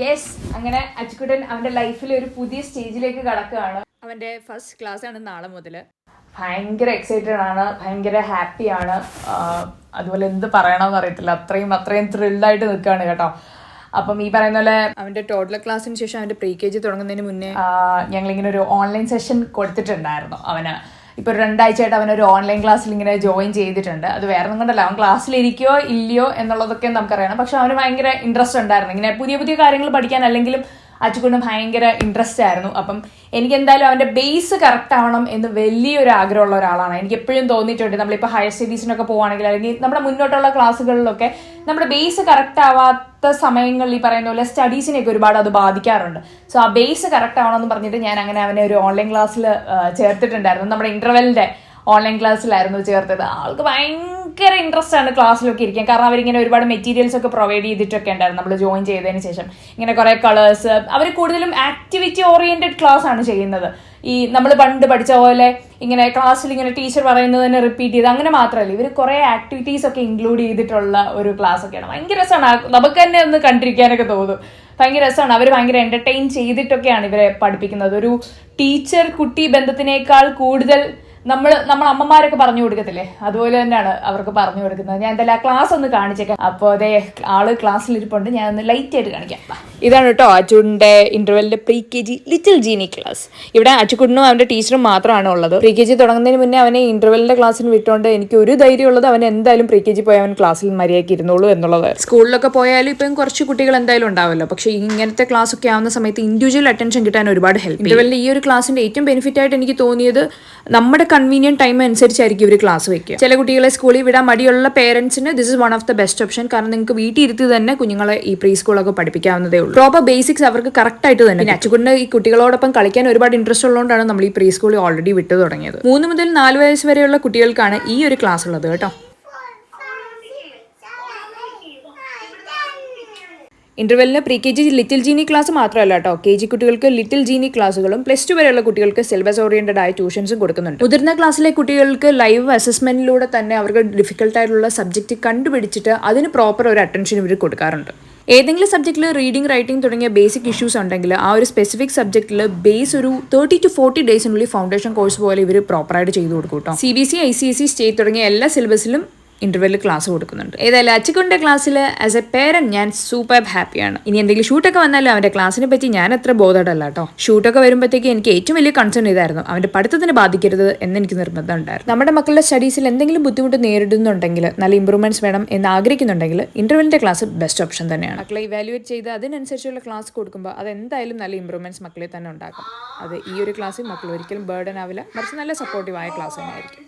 Yes അങ്ങനെ അച്ചുക്കുട്ടൻ അവന്റെ ലൈഫിൽ ഒരു പുതിയ സ്റ്റേജിലേക്ക് കടക്കുകയാണ്. അവന്റെ ഫസ്റ്റ് ക്ലാസ് ആണ് നാളെ മുതൽ ഭയങ്കര എക്സൈറ്റഡ് ആണ് ഭയങ്കര ഹാപ്പിയാണ് അതുപോലെ എന്ത് പറയണമെന്ന് അറിയത്തില്ല. അത്രയും അത്രയും ത്രില്ലായിട്ട് നിൽക്കുകയാണ് കേട്ടോ. അപ്പം ഈ പറയുന്ന പോലെ അവന്റെ ടോട്ടൽ ക്ലാസ്സിന് ശേഷം അവന്റെ പ്രീ കെ ജി തുടങ്ങുന്നതിന് മുന്നേ ഞങ്ങളിങ്ങനെ ഒരു ഓൺലൈൻ സെഷൻ കൊടുത്തിട്ടുണ്ടായിരുന്നു അവന്. ഇപ്പൊ ഒരു രണ്ടാഴ്ചയായിട്ട് അവനൊരു ഓൺലൈൻ ക്ലാസ്സിൽ ഇങ്ങനെ ജോയിൻ ചെയ്തിട്ടുണ്ട്. അത് വേറെ കൊണ്ടല്ല. അവൻ ക്ലാസ്സിൽ ഇരിക്കോ ഇല്ലയോ എന്നുള്ളതൊക്കെ നമുക്കറിയണം. പക്ഷെ അവന് ഭയങ്കര ഇൻട്രസ്റ്റ് ഉണ്ടായിരുന്നു. ഇങ്ങനെ പുതിയ പുതിയ കാര്യങ്ങൾ പഠിക്കാൻ അല്ലെങ്കിലും അച്ചുകൊണ്ട് ഭയങ്കര ഇൻട്രസ്റ്റ് ആയിരുന്നു. അപ്പം എനിക്ക് എന്തായാലും അവന്റെ ബേസ് കറക്റ്റ് ആവണം എന്ന് വലിയൊരു ആഗ്രഹമുള്ള ഒരാളാണ്. എനിക്ക് എപ്പോഴും തോന്നിയിട്ടുണ്ട് നമ്മളിപ്പോൾ ഹയർ സ്റ്റഡീസിനൊക്കെ പോവുകയാണെങ്കിൽ അല്ലെങ്കിൽ നമ്മുടെ മുന്നോട്ടുള്ള ക്ലാസ്സുകളിലൊക്കെ നമ്മുടെ ബേസ് കറക്റ്റ് ആവാത്ത സമയങ്ങളിൽ ഈ പറയുന്ന പോലെ സ്റ്റഡീസിനെയൊക്കെ ഒരുപാട് അത് ബാധിക്കാറുണ്ട്. സോ ആ ബേസ് കറക്റ്റ് എന്ന് പറഞ്ഞിട്ട് ഞാൻ അങ്ങനെ അവനെ ഒരു ഓൺലൈൻ ക്ലാസ്സിൽ ചേർത്തിട്ടുണ്ടായിരുന്നു. നമ്മുടെ ഇന്റർവെലിന്റെ ഓൺലൈൻ ക്ലാസ്സിലായിരുന്നു ചേർത്തത്. ആൾക്ക് ഭയങ്കര ഇൻട്രസ്റ്റ് ആണ് ക്ലാസ്സിലൊക്കെ ഇരിക്കാൻ. കാരണം അവരിങ്ങനെ ഒരുപാട് മെറ്റീരിയൽസ് ഒക്കെ പ്രൊവൈഡ് ചെയ്തിട്ടൊക്കെ ഉണ്ടായിരുന്നു. നമ്മൾ ജോയിൻ ചെയ്തതിന് ശേഷം. ഇങ്ങനെ കുറേ കളേഴ്സ് അവർ കൂടുതലും ആക്ടിവിറ്റി ഓറിയന്റഡ് ക്ലാസ് ആണ് ചെയ്യുന്നത്. ഈ നമ്മൾ പണ്ട് പഠിച്ച പോലെ ഇങ്ങനെ ക്ലാസ്സിൽ ഇങ്ങനെ ടീച്ചർ പറയുന്നത് തന്നെ റിപ്പീറ്റ് ചെയ്ത് അങ്ങനെ മാത്രമല്ല. ഇവർ കുറേ ആക്ടിവിറ്റീസ് ഒക്കെ ഇൻക്ലൂഡ് ചെയ്തിട്ടുള്ള ഒരു ക്ലാസ് ഒക്കെയാണ്. ഭയങ്കര രസമാണ്. നമുക്ക് തന്നെ ഒന്ന് കണ്ടിരിക്കാനൊക്കെ തോന്നും. ഭയങ്കര രസമാണ്. അവർ ഭയങ്കര എന്റർടൈൻ ചെയ്തിട്ടൊക്കെയാണ് ഇവരെ പഠിപ്പിക്കുന്നത്. ഒരു ടീച്ചർ കുട്ടി ബന്ധത്തിനേക്കാൾ കൂടുതൽ നമ്മൾ നമ്മൾ അമ്മമാരൊക്കെ പറഞ്ഞു കൊടുക്കത്തില്ലേ? അതുപോലെ തന്നെയാണ് അവർക്ക് പറഞ്ഞു കൊടുക്കുന്നത്. ഞാൻ എന്തായാലും ആ ക്ലാസ് ഒന്ന് കാണിച്ചേക്കാം. അപ്പോൾ അതെ ആൾ ക്ലാസ്സിലിരിപ്പുണ്ട് ഞാൻ ഒന്ന് ലൈറ്റ് ആയിട്ട് കാണിക്കാം. ഇതാണ് കേട്ടോ അച്ചുവിന്റെ ഇന്റർവെല്ലിന്റെ pre K G little genie class ഇവിടെ അച്ചുക്കുട്ടനും അവന്റെ ടീച്ചറും മാത്രമാണ് ഉള്ളത്. പ്രീ കെ ജി തുടങ്ങുന്നതിന് മുന്നേ അവനെ ഇന്റർവെല്ലിന്റെ ക്ലാസ്സിന് വിട്ടുകൊണ്ട് എനിക്ക് ഒരു ധൈര്യം ഉള്ളത് അവൻ എന്തായാലും പ്രീ കെ ജി പോയി അവൻ ക്ലാസ്സിൽ മര്യാദയ്ക്ക് ഇരുന്നോളൂ എന്നുള്ളത്. സ്കൂളിലൊക്കെ പോയാലും ഇപ്പം കുറച്ച് കുട്ടികൾ എന്തായാലും ഉണ്ടാവല്ലോ. പക്ഷേ ഇങ്ങനത്തെ ക്ലാസ് ഒക്കെ ആവുന്ന സമയത്ത് ഇൻഡിവിജ്വൽ അറ്റൻഷൻ കിട്ടാൻ ഒരുപാട് ഹെൽപ്പ് ഇന്റർവെല്ലിൽ ഈ ഒരു ക്ലാസിന്റെ ഏറ്റവും ബെനിഫിറ്റ് ആയിട്ട് എനിക്ക് തോന്നിയത് നമ്മുടെ കൺവീനിയന്റ് ടൈം അനുസരിച്ചായിരിക്കും ഇവർ ക്ലാസ് വെക്കുക. ചില കുട്ടികളെ സ്കൂളിൽ വിടാൻ മടിയുള്ള പേരൻസിന് this is one of the best option കാരണം നിങ്ങൾക്ക് വീട്ടിൽ ഇരുത്തി തന്നെ കുഞ്ഞുങ്ങളെ ഈ പ്രീ സ്കൂളൊക്കെ പഠിപ്പിക്കാവുന്നതേ ഉള്ളൂ. പ്രോപ്പർ ബേസിക്സ് അവർക്ക് കറക്റ്റ് ആയിട്ട് തന്നെ പിന്നെ അച്ചുകുട്ടിന് ഈ കുട്ടികളോടൊപ്പം കളിക്കാൻ ഒരുപാട് ഇൻട്രസ്റ്റ് ഉള്ളതുകൊണ്ടാണ് നമ്മൾ ഈ പ്രീ സ്കൂളിൽ ഓൾറെഡി വിട്ടു തുടങ്ങിയത്. മൂന്ന് മുതൽ നാല് വയസ്സ് വരെയുള്ള കുട്ടികൾക്കാണ് ഈ ഒരു ക്ലാസ് ഉള്ളത് കേട്ടോ. ഇന്റർവെല്ലിന് pre K G little genie class മാത്രമല്ല കേട്ടോ കെ ജി കുട്ടികൾക്ക് ലിറ്റിൽ ജീനി ക്ലാസുകളും പ്ലസ് ടു വരെയുള്ള കുട്ടികൾക്ക് സിലബസ് ഓറിയന്റഡ് ആയ ട്യൂഷൻസും കൊടുക്കുന്നുണ്ട്. മുതിർന്ന ക്ലാസ്സിലെ കുട്ടികൾക്ക് ലൈവ് അസസ്മെന്റിലൂടെ തന്നെ അവർക്ക് ഡിഫിക്കൽട്ട് ആയിട്ടുള്ള സബ്ജക്റ്റ് കണ്ടുപിടിച്ചിട്ട് അതിന് പ്രോപ്പർ ഒരു അറ്റൻഷൻ ഇവർ കൊടുക്കാറുണ്ട്. ഏതെങ്കിലും സബ്ജക്റ്റിൽ റീഡിംഗ് റൈറ്റിംഗ് തുടങ്ങിയ ബേസിക് ഇഷ്യൂസ് ഉണ്ടെങ്കിൽ ആ ഒരു സ്പെസിഫിക് സബ്ജക്റ്റിൽ ബേസ് ഒരു തേർട്ടി ടു ഫോർട്ടി ഡേയ്സിനുള്ളിൽ ഫൗണ്ടേഷൻ കോഴ്സ് പോലെ ഇവർ പ്രോപ്പറായിട്ട് ചെയ്തു കൊടുക്കും കേട്ടോ C B C I C S C state തുടങ്ങിയ എല്ലാ സിലബസിലും ഇന്റർവെല്ലിൽ ക്ലാസ് കൊടുക്കുന്നുണ്ട്. ഏതായാലും അച്ചിക്കുണ്ട ക്ലാസ്സിൽ ആസ് എ പേരന്റ് ഞാൻ സൂപ്പർ ഹാപ്പിയാണ് ഇനി എന്തെങ്കിലും ഷൂട്ടൊക്കെ വന്നാലും അവന്റെ ക്ലാസ്സിനെ പറ്റി ഞാൻ അത്ര ബോധമല്ല കേട്ടോ ഷൂട്ടൊക്കെ വരുമ്പോഴത്തേക്ക് എനിക്ക് ഏറ്റവും വലിയ കൺസേൺ ഇതായിരുന്നു. അവന്റെ പഠിത്തത്തിന് ബാധിക്കരുത് എന്ന് എനിക്ക് നിർബന്ധം ഉണ്ടായിരുന്നു. നമ്മുടെ മക്കളുടെ സ്റ്റഡീസിൽ എന്തെങ്കിലും ബുദ്ധിമുട്ട് നേരിടുന്നുണ്ടെങ്കിൽ നല്ല ഇമ്പ്രൂവ്മെന്റ്സ് വേണം എന്ന് ആഗ്രഹിക്കുന്നുണ്ടെങ്കിൽ ഇന്റർവെല്ലിന്റെ ക്ലാസ് ബെസ്റ്റ് ഓപ്ഷൻ തന്നെയാണ്. മക്കളെ ഇവാലുവേറ്റ് ചെയ്ത് അതിനനുസരിച്ചുള്ള ക്ലാസ് കൊടുക്കുമ്പോൾ അത് എന്തായാലും നല്ല ഇമ്പ്രൂവ്മെന്റ്സ് മക്കളെ തന്നെ ഉണ്ടാക്കും. അത് ഈ ഒരു ക്ലാസ്സിൽ മക്കൾ ഒരിക്കലും ബേർഡൻ ആവില്ല. മറിച്ച് നല്ല സപ്പോർട്ടീവായ ക്ലാസ് തന്നെയായിരിക്കും.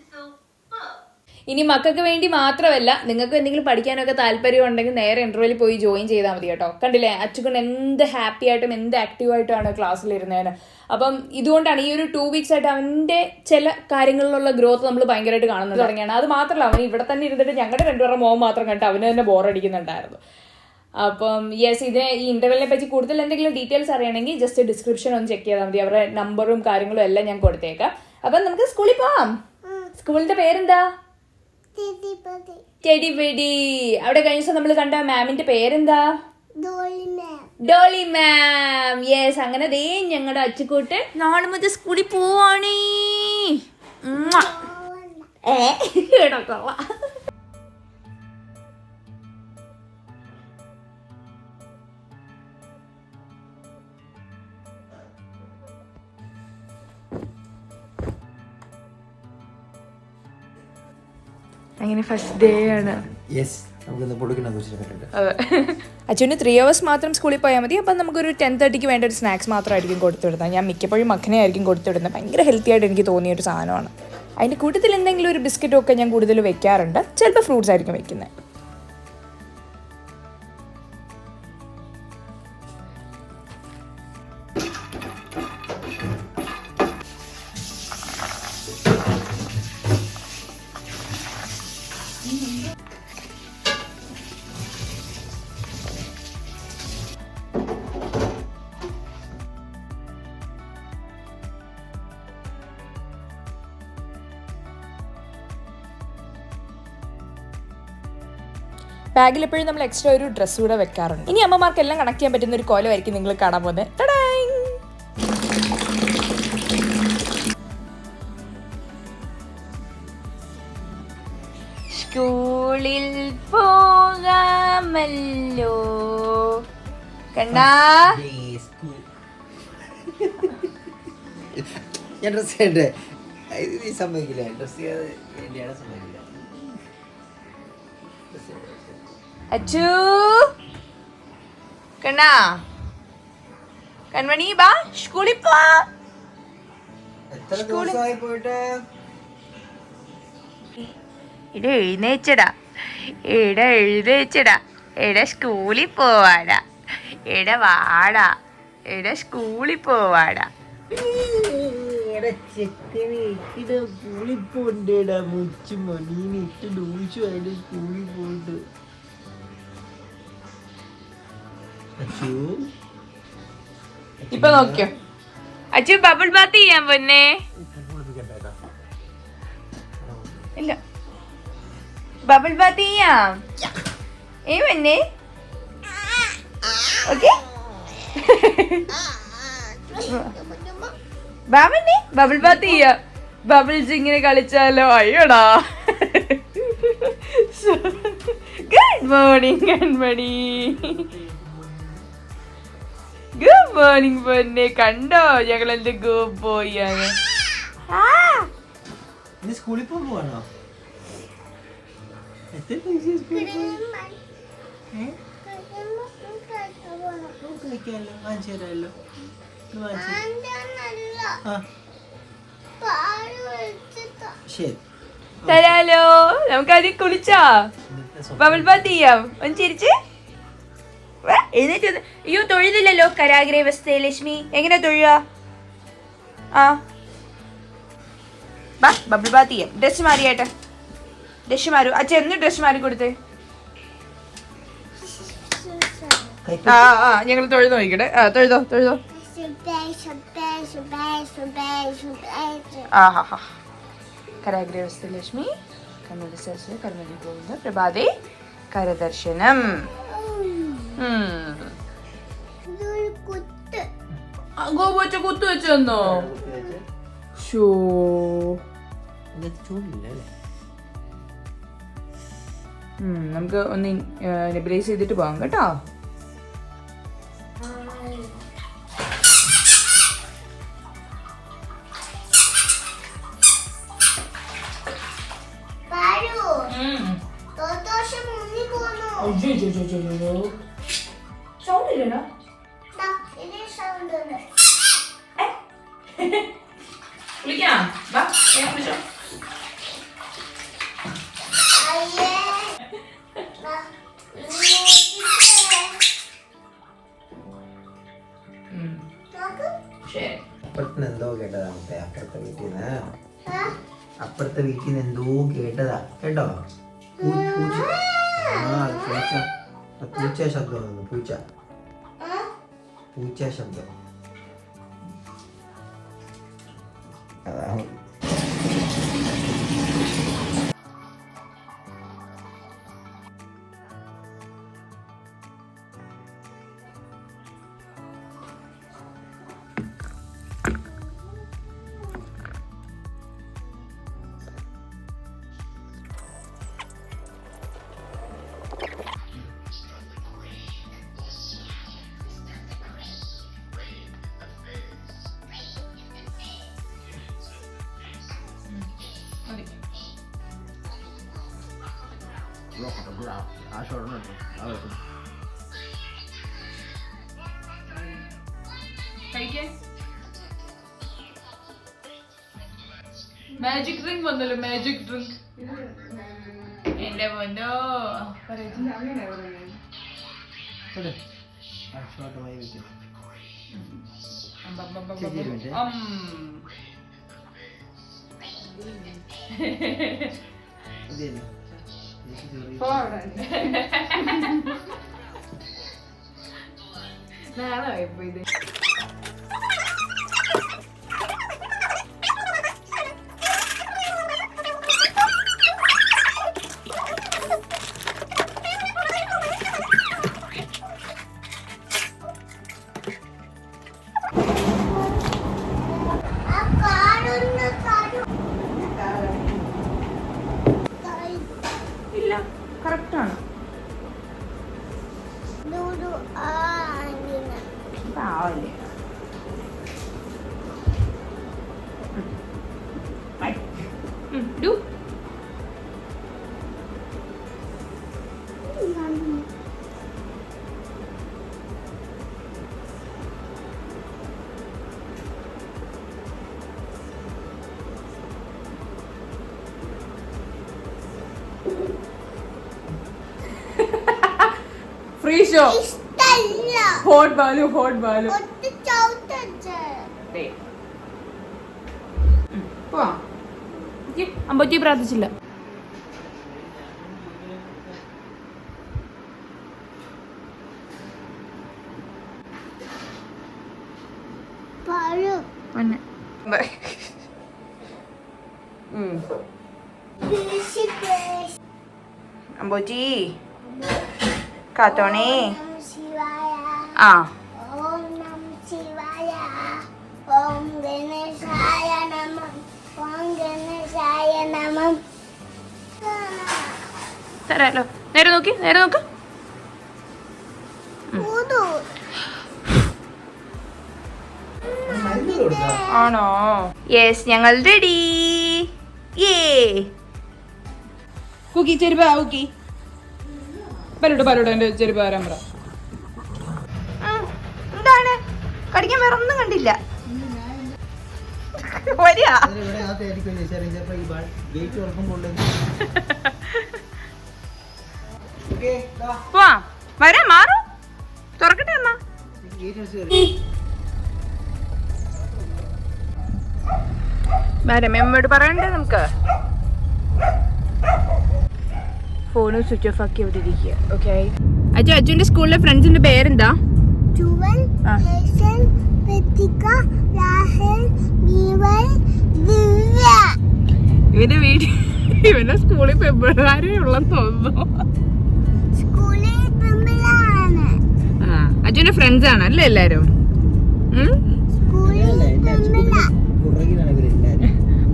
ഇനി മക്കൾക്ക് വേണ്ടി മാത്രമല്ല നിങ്ങൾക്ക് എന്തെങ്കിലും പഠിക്കാനൊക്കെ താല്പര്യം ഉണ്ടെങ്കിൽ നേരെ ഇന്റർവ്യൂവിൽ പോയി ജോയിൻ ചെയ്താൽ മതി കേട്ടോ. കണ്ടില്ലേ? അച്ചുകൊണ്ട് എന്ത് ഹാപ്പി ആയിട്ടും എന്ത് ആക്റ്റീവായിട്ടാണ് ക്ലാസ്സിലിരുന്നതിന് അപ്പം ഇതുകൊണ്ടാണ് ഈ ഒരു ടു വീക്സ് ആയിട്ട് അവന്റെ ചില കാര്യങ്ങളിലുള്ള ഗ്രോത്ത് നമ്മൾ ഭയങ്കരമായിട്ട് കാണുന്നത് തുടങ്ങിയാണ്. അത് മാത്രമല്ല അവൻ ഇവിടെ തന്നെ ഇരുന്നിട്ട് ഞങ്ങളുടെ രണ്ടുപേരുടെ മോൻ മാത്രം കണ്ടിട്ട് അവന് തന്നെ ബോറടിക്കുന്നുണ്ടായിരുന്നു അപ്പം യെസ് ഇതിനെ ഈ ഇന്റർവെല്ലിനെ പറ്റി കൂടുതൽ എന്തെങ്കിലും ഡീറ്റെയിൽസ് അറിയണമെങ്കിൽ ജസ്റ്റ് ഡിസ്ക്രിപ്ഷൻ ഒന്ന് ചെക്ക് ചെയ്താൽ മതി. അവരുടെ നമ്പറും കാര്യങ്ങളും എല്ലാം ഞാൻ കൊടുത്തേക്കാം. അപ്പം നമുക്ക് സ്കൂളിൽ പോവാം. സ്കൂളിന്റെ പേരെന്താ? ചെടിപിടി അവിടെ കഴിഞ്ഞ ദിവസം നമ്മൾ കണ്ട മാമിന്റെ പേരെന്താ? ഡോളി മാം യെസ് അങ്ങനെ ദേ ഞങ്ങളുടെ അച്ചുകൂട്ട് നാളെ മുതൽ സ്കൂളിൽ പോവാണേ. ഏ, കൊള്ളാം. അങ്ങനെ ഫസ്റ്റ് ഡേ ആണ്. അച്ഛന് ത്രീ അവേഴ്സ് മാത്രം സ്കൂളിൽ പോയാൽ മതി. അപ്പം നമുക്കൊരു ടെൻ തേർട്ടിക്ക് വേണ്ട ഒരു സ്നാക്സ് മാത്രമായിരിക്കും കൊടുത്തുവിടുന്നത്. ഞാൻ മിക്കപ്പോഴും മക്കനെ ആയിരിക്കും കൊടുത്തുവിടുന്നത്. ഭയങ്കര ഹെൽത്തി ആയിട്ട് എനിക്ക് തോന്നിയ ഒരു സാധനമാണ്. അതിന്റെ കൂട്ടത്തിൽ എന്തെങ്കിലും ഒരു ബിസ്ക്കറ്റൊക്കെ ഞാൻ കൂടുതൽ വെക്കാറുണ്ട്. ചിലപ്പോൾ ഫ്രൂട്ട്സ് ആയിരിക്കും വെക്കുന്നത്. ബാഗിൽ എപ്പോഴും നമ്മൾ എക്സ്ട്രാ ഒരു ഡ്രസ്സ് കൂടെ വെക്കാറുണ്ട്. ഇനി അമ്മമാർക്കെല്ലാം കണക്ട് ചെയ്യാൻ പറ്റുന്ന ഒരു കോലമായിരിക്കും നിങ്ങൾ കാണാൻ പോകുന്നത്! സ്കൂളിൽ പോകാമല്ലോ. കണ്ടാ ഞാൻ ഡ്രസ് ചെയ്യണ്ടേ ഇത് സമ്മതിക്കില്ല? ഡ്രസ് ചെയ്യാതെ വേണ്ടിയാണ് സമ്മതിക്കില്ല? അച്ചു? കണ്ണാ? കൺമണി ബാ സ്കൂളിൽ പോ. ഇട എഴുന്നേച്ചടാ. ഇട എഴുന്നേച്ചടാ. ഇട സ്കൂളിൽ പോവാടാ. ഇട വാടാ. ഇട സ്കൂളിൽ പോവാടാ. സ്കൂളിൽ പോണ്ടേടാ മുച്ചു മണീനിട്ട് ഡൂച്ചു അതിന്റെ സ്കൂളിൽ പോണ്ട് ഇപ്പൊ നോക്കിയോ. അച്ചു ബബിൾ ബാത്ത് ചെയ്യാൻ പൊന്നെ. ഇല്ല. ബബിൾ ബാത്ത് ചെയ്യാം. ഏ പൊന്നെ. ഓക്കെ. ബാബന്നെ ബബിൾ ബാത്ത് ചെയ്യാം. ബബിൾസ് ഇങ്ങനെ കളിച്ചാലോ. അയ്യോടാ. ഗുഡ് മോർണിംഗ് കൺമണി മോർണിംഗ് പൊന്നെ കണ്ടോ? ഞങ്ങൾ എന്റെ ഗുഡ് പോയാണ് സ്കൂളിൽ പോവാണോ? എത്ര പൈസ സ്കൂളിൽ കഴിക്കാമല്ലോ വാങ്ങിച്ചു തരാമല്ലോ. ഇത് വാങ്ങിച്ചു ആ. ശരി. തരാലോ. നമുക്ക് ആദ്യം കുളിച്ചോ. ബബിൾ ബാത്ത് ചെയ്യാം. ഒന്ന് ചിരിച്ച്. വന്ന്. അയ്യോ തൊഴുന്നില്ലല്ലോ കരാഗ്രേ ലക്ഷ്മി. എങ്ങനെ തൊഴുക? ആ. ബാ ബബിൾ ബാത്ത് ചെയ്യാം. ഡ്രസ് മാറിയാട്ടെ ഡ്രസ് മാറു. അച്ഛൻ എന്ന് ഡ്രസ് മാറി കൊടുത്തേ? ആ ആ ഞങ്ങൾ തൊഴുത് നോക്കിക്കട്ടെ. ആ തൊഴുതോ തൊഴുതോ. ആ ഹാ ഹാ. കരാഗ്രേ വസ്തേ ലക്ഷ്മി. കർമ്മ കർമ്മ ഗോവിന്ദ കരദർശനം. ഉം. ആ, ഗോപുവച്ച കുത്തു വെച്ച് തന്നോ വെച്ച്. ഷോ നമുക്ക് ഒന്ന് നെബിലൈസ് ചെയ്തിട്ട് പോകാം കേട്ടോ ഇല്ലടാ വിളിക്കാം. വാ ഞാൻ വിളിച്ചോ. അപ്പുറത്തുനിന്ന് എന്തോ കേട്ടതാ മുത്തേ അപ്പുറത്തെ വീട്ടിൽ നിന്ന്. അപ്പുറത്തെ വീട്ടിൽ നിന്ന് എന്തോ കേട്ടതാ. കേട്ടോ? പൂച്ച ആ പൂച്ച. അത് പൂച്ച ശബ്ദമാണ് പൂച്ച. പൂച്ച ശബ്ദം അതാണ് കഴിക്കേ മാജിക് ഡ്രിങ്ക് വന്നല്ലോ മാജിക് ഡ്രിങ്ക് എന്റെ പൊന്നോ ആശ്വാസമായി വെക്കും ഇതല്ലേ എനിക്ക് ചെറിയ നാളെ ഇഷ്ടല്ല. ഹോട്ട് ബാലു ഹോട്ട് ബാലു. അമ്പത്തി പ്രാർത്ഥിച്ചില്ല. പഴു കാത്തോണേ? ആ. തരാലോ. നേരെ നോക്കി നേരെ നോക്ക്. ആണോ? യെസ് ഞങ്ങൾ റെഡി ഏ കുക്കി ചെരുപ്പ കുക്കി. പലോട്ട് പലോട്ട് എന്റെ ചെരുപ്പ് വരാൻ പറ. എന്താണ്? കടിക്കാൻ വേറെ ഒന്നും കണ്ടില്ല. വരിക. പോവാ. വരാം മാറും. തുറക്കട്ടെ എന്നാ. ഗേറ്റ് എമ്മോട് പറയണ്ടേ നമുക്ക്? ഫോണ് സ്വിച്ച് ഓഫ് ആക്കി അവിടെ ഇരിക്കുക ഓക്കെ അച്ഛൻ അച്ഛന്റെ സ്കൂളിലെ ഫ്രണ്ട്സിന്റെ പേരെന്താ? ഇവന്റെ വീട്ടിൽ ഇവന്റെ സ്കൂളിൽ പെമ്പിള്ളാരേ ഉള്ളെന്ന് തോന്നുന്നു. അച്ഛന്റെ ഫ്രണ്ട്സ് ആണ് അല്ലേ എല്ലാരും?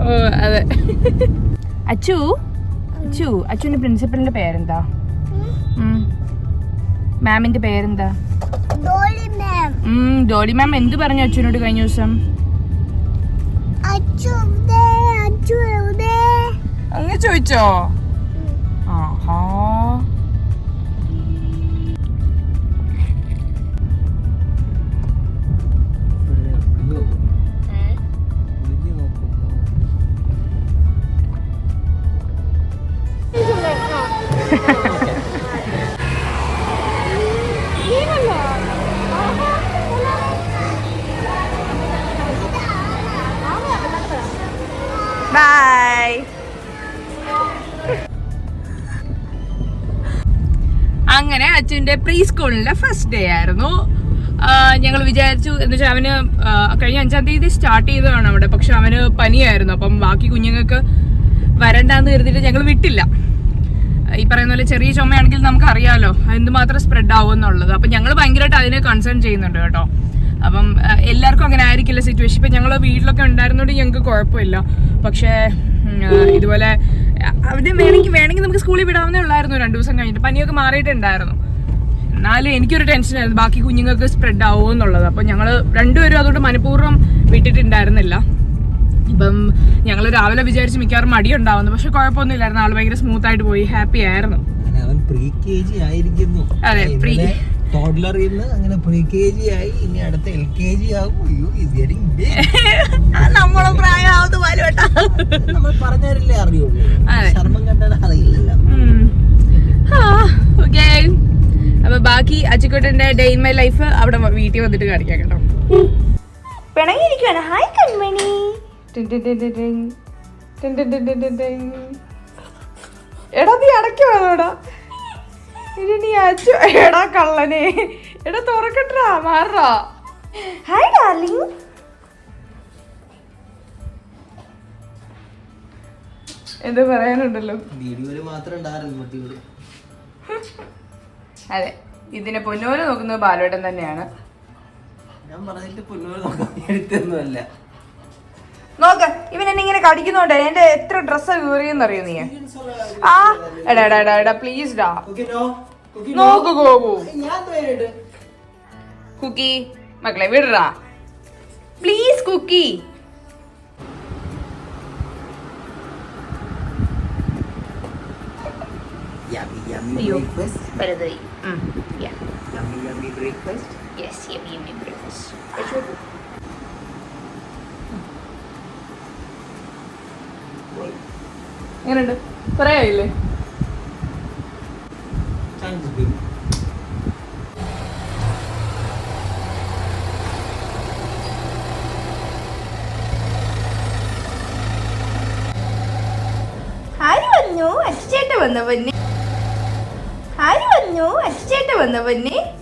ഓ അതെ. അച്ചു അച്ചു അച്ചുവിന്റെ പ്രിൻസിപ്പലിന്റെ പേരെന്താ? മാമിന്റെ പേരെന്താ? ഡോളി മാം. എന്ത് പറഞ്ഞു അച്ഛനോട് കഴിഞ്ഞ ദിവസം? അങ്ങനെ ചോദിച്ചോ? ആഹാ. സ്കൂളിലെ ഫസ്റ്റ് ഡേ ആയിരുന്നു. ഞങ്ങൾ വിചാരിച്ചു എന്ന് വെച്ചാൽ അവന് കഴിഞ്ഞ അഞ്ചാം തീയതി സ്റ്റാർട്ട് ചെയ്തതാണ് അവിടെ. പക്ഷെ അവന് പനിയായിരുന്നു. അപ്പം ബാക്കി കുഞ്ഞുങ്ങൾക്ക് വരണ്ടാന്ന് കരുതിയിട്ട് ഞങ്ങൾ വിട്ടില്ല. ഈ പറയുന്ന പോലെ ചെറിയ ചുമയാണെങ്കിൽ നമുക്ക് അറിയാലോ എന്തുമാത്രം സ്പ്രെഡ് ആവും എന്നുള്ളത്. അപ്പം ഞങ്ങൾ ഭയങ്കരമായിട്ട് അതിനെ കൺസേൺ ചെയ്യുന്നുണ്ട് കേട്ടോ. അപ്പം എല്ലാവർക്കും അങ്ങനെ ആയിരിക്കില്ല സിറ്റുവേഷൻ ഇപ്പം ഞങ്ങൾ വീട്ടിലൊക്കെ ഉണ്ടായിരുന്നോണ്ട് ഞങ്ങൾക്ക് കുഴപ്പമില്ല. പക്ഷേ ഇതുപോലെ അവിടെ വേണമെങ്കിൽ വേണമെങ്കിൽ നമുക്ക് സ്കൂളിൽ വിടാവുന്നേ ഉള്ളായിരുന്നു രണ്ട് ദിവസം കഴിഞ്ഞിട്ട്. പനിയൊക്കെ മാറിയിട്ടുണ്ടായിരുന്നു. എന്നാലും എനിക്കൊരു ടെൻഷനായിരുന്നു ബാക്കി കുഞ്ഞുങ്ങൾക്ക് സ്പ്രെഡ് ആവുമോ എന്നുള്ളത്. അപ്പം ഞങ്ങൾ രണ്ടുപേരും അതുകൊണ്ട് മനഃപൂർവം വിട്ടിട്ടുണ്ടായിരുന്നില്ല. ഇപ്പം ഞങ്ങൾ രാവിലെ വിചാരിച്ച് മിക്കവാറും മടി ഉണ്ടാവുന്നു പക്ഷെ കുഴപ്പമൊന്നുമില്ലായിരുന്നു. ആൾ ഭയങ്കര സ്മൂത്ത് ആയിട്ട് പോയി. ഹാപ്പി ആയിരുന്നു. അതെ പ്രീ. ടോഡ്ലറിൽ നിന്ന് അങ്ങനെ പ്രീ കെ ജി ആയി. ഇനി അടുത്ത എൽ കെ ജി ആകും. നമ്മളെ പ്രായമാവുന്ന നമ്മൾ പറഞ്ഞാലല്ലേ അറിയുള്ളൂ. അതെ. ശർമ്മം കണ്ടാൽ അറിയില്ലല്ലോ. ഓക്കെ അപ്പൊ ബാക്കി അച്ചിക്കോട്ടന്റെ ഡേ ഇൻ മൈ ലൈഫ് അവിടെ വീട്ടിൽ വന്നിട്ട് കാണിക്കാം കേട്ടോ. പിണങ്ങിയിരിക്കുകയാണ് ഹായ് കൺമണി. എടാ നീ അടയ്ക്കുവാണോടാ ഇനി നീ അച്ചു എടാ കള്ളനെ. എടാ തുറക്കട്ടാ മാറാ ഹായ് ഡാർലിംഗ് എന്ത് പറയാനുണ്ടല്ലോ? വീഡിയോയിൽ മാത്രം ഉണ്ടായിരുന്നു അതെ ഇതിനെ പൊന്നൂര് നോക്കുന്നത് ബാലുവേട്ടൻ തന്നെയാണ് ഞാൻ പറഞ്ഞിട്ട് പൊന്നൂര് എടുത്തൊന്നുമല്ല നോക്ക് ഇവൻ എന്നെ ഇങ്ങനെ കടിക്കുന്നോണ്ട് എന്റെ എത്ര ഡ്രസ്സ് കീറിയെന്നറിയോ നീ ആ എടാ എടാ എടാ എടാ പ്ലീസ് ഡാ. നോക്ക് ഗോപു കുക്കി മക്കളെ വിടറാ പ്ലീസ് കുക്കി Yummy, yummy അയ്യോ. breakfast. Yes, Yummy, yummy breakfast. Yummy breakfast എങ്ങനെയുണ്ട് Thanks, baby. ആര് വന്നു അച്ഛേട്ട വന്ന പൊന്നെ ആര്